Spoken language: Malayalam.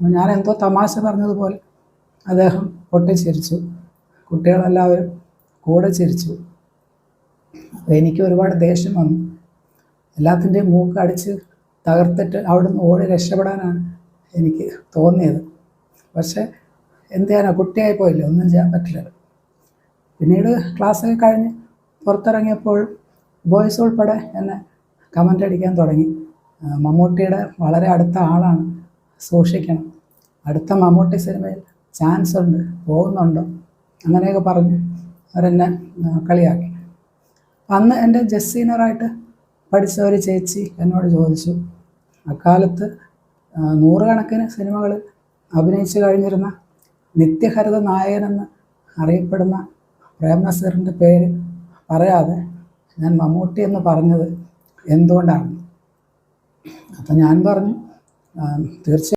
ഞാൻ എന്തോ തമാശ പറഞ്ഞതുപോലെ അദ്ദേഹം പൊട്ടിച്ചിരിച്ചു. കുട്ടികളെല്ലാവരും കൂടെ ചിരിച്ചു. എനിക്ക് ഒരുപാട് ദേഷ്യം വന്നു. എല്ലാത്തിന്റെയും മൂക്ക് അടിച്ച് തകർത്തിട്ട് അവിടുന്ന് ഓടി രക്ഷപ്പെടാനാണ് എനിക്ക് തോന്നിയത്. പക്ഷേ എന്ത് ചെയ്യാനാ? കുട്ടിയായി പോയില്ല? ഒന്നും ചെയ്യാൻ പറ്റില്ല. പിന്നീട് ക്ലാസ്സൊക്കെ കഴിഞ്ഞ് പുറത്തിറങ്ങിയപ്പോഴും ബോയ്സ് ഉൾപ്പെടെ എന്നെ കമന്റ് അടിക്കാൻ തുടങ്ങി മമ്മൂട്ടിയുടെ വളരെ അടുത്ത ആളാണ്. സൂക്ഷിക്കണം. അടുത്ത മമ്മൂട്ടി സിനിമയിൽ ചാൻസ് ഉണ്ട് പോകുന്നുണ്ടോ. അങ്ങനെയൊക്കെ പറഞ്ഞ് അവരെന്നെ കളിയാക്കി. അന്ന് എന്റെ ജസ്സീനറായിട്ട് പഠിച്ച ഒരു ചേച്ചി എന്നോട് ചോദിച്ചു അക്കാലത്ത് നൂറുകണക്കിന് സിനിമകളിൽ അഭിനയിച്ചു കഴിഞ്ഞിരുന്ന നിത്യഹരിത നായകനെന്ന് അറിയപ്പെടുന്ന പ്രേം നസീറിന്റെ പേര് പറയാതെ ഞാൻ മമ്മൂട്ടി എന്ന് പറഞ്ഞത് എന്തുകൊണ്ടാണ് അപ്പം ഞാൻ പറഞ്ഞു തീർച്ചയായും.